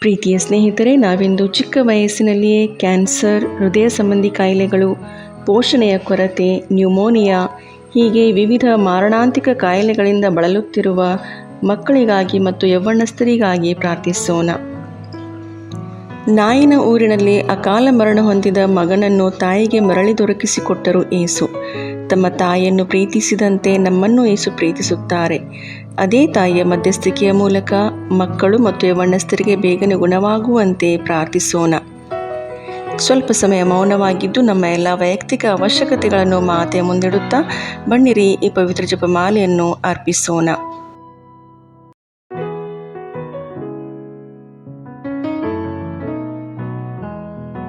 ಪ್ರೀತಿಯ ಸ್ನೇಹಿತರೆ, ನಾವಿಂದು ಚಿಕ್ಕ ವಯಸ್ಸಿನಲ್ಲಿಯೇ ಕ್ಯಾನ್ಸರ್, ಹೃದಯ ಸಂಬಂಧಿ ಕಾಯಿಲೆಗಳು, ಪೋಷಣೆಯ ಕೊರತೆ, ನ್ಯೂಮೋನಿಯಾ, ಹೀಗೆ ವಿವಿಧ ಮಾರಣಾಂತಿಕ ಕಾಯಿಲೆಗಳಿಂದ ಬಳಲುತ್ತಿರುವ ಮಕ್ಕಳಿಗಾಗಿ ಮತ್ತು ಯೌವನಸ್ಥರಿಗಾಗಿ ಪ್ರಾರ್ಥಿಸೋಣ. ನಾಯಿನ ಊರಿನಲ್ಲಿ ಅಕಾಲ ಮರಣ ಹೊಂದಿದ ಮಗನನ್ನು ತಾಯಿಗೆ ಮರಳಿ ದೊರಕಿಸಿಕೊಟ್ಟರು ಏಸು. ತಮ್ಮ ತಾಯಿಯನ್ನು ಪ್ರೀತಿಸಿದಂತೆ ನಮ್ಮನ್ನು ಏಸು ಪ್ರೀತಿಸುತ್ತಾರೆ. ಅದೇ ತಾಯಿಯ ಮಧ್ಯಸ್ಥಿಕೆಯ ಮೂಲಕ ಮಕ್ಕಳು ಮತ್ತು ಯೌವನಸ್ಥರಿಗೆ ಬೇಗನೆ ಗುಣವಾಗುವಂತೆ ಪ್ರಾರ್ಥಿಸೋಣ. ಸ್ವಲ್ಪ ಸಮಯ ಮೌನವಾಗಿದ್ದು ನಮ್ಮ ಎಲ್ಲ ವೈಯಕ್ತಿಕ ಅವಶ್ಯಕತೆಗಳನ್ನು ಮಾತೆ ಮುಂದಿಡುತ್ತಾ ಬನ್ನಿರಿ ಈ ಪವಿತ್ರ ಜಪಮಾಲೆಯನ್ನು ಅರ್ಪಿಸೋಣ.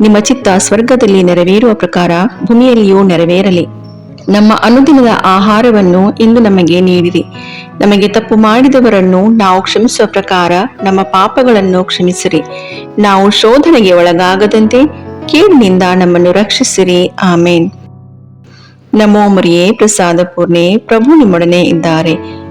ನಿಮ್ಮ ಚಿತ್ತ ಸ್ವರ್ಗದಲ್ಲಿ ನೆರವೇರುವ ಪ್ರಕಾರ ಭೂಮಿಯಲ್ಲಿಯೂ ನೆರವೇರಲಿ. ನಮ್ಮ ಅನುದಿನದ ಆಹಾರವನ್ನು ಇಂದು ನಮಗೆ ನೀಡಿರಿ. ನಮಗೆ ತಪ್ಪು ಮಾಡಿದವರನ್ನು ನಾವು ಕ್ಷಮಿಸುವ ಪ್ರಕಾರ ನಮ್ಮ ಪಾಪಗಳನ್ನು ಕ್ಷಮಿಸಿರಿ. ನಾವು ಶೋಧನೆಗೆ ಒಳಗಾಗದಂತೆ ಕೇಳಿನಿಂದ ನಮ್ಮನ್ನು ರಕ್ಷಿಸಿರಿ. ಆಮೇನ್. ನಮೋ ಮರಿಯೇ, ಪ್ರಸಾದ ಪೂರ್ಣೆ, ಪ್ರಭು ನಿಮ್ಮೊಡನೆ ಇದ್ದಾರೆ.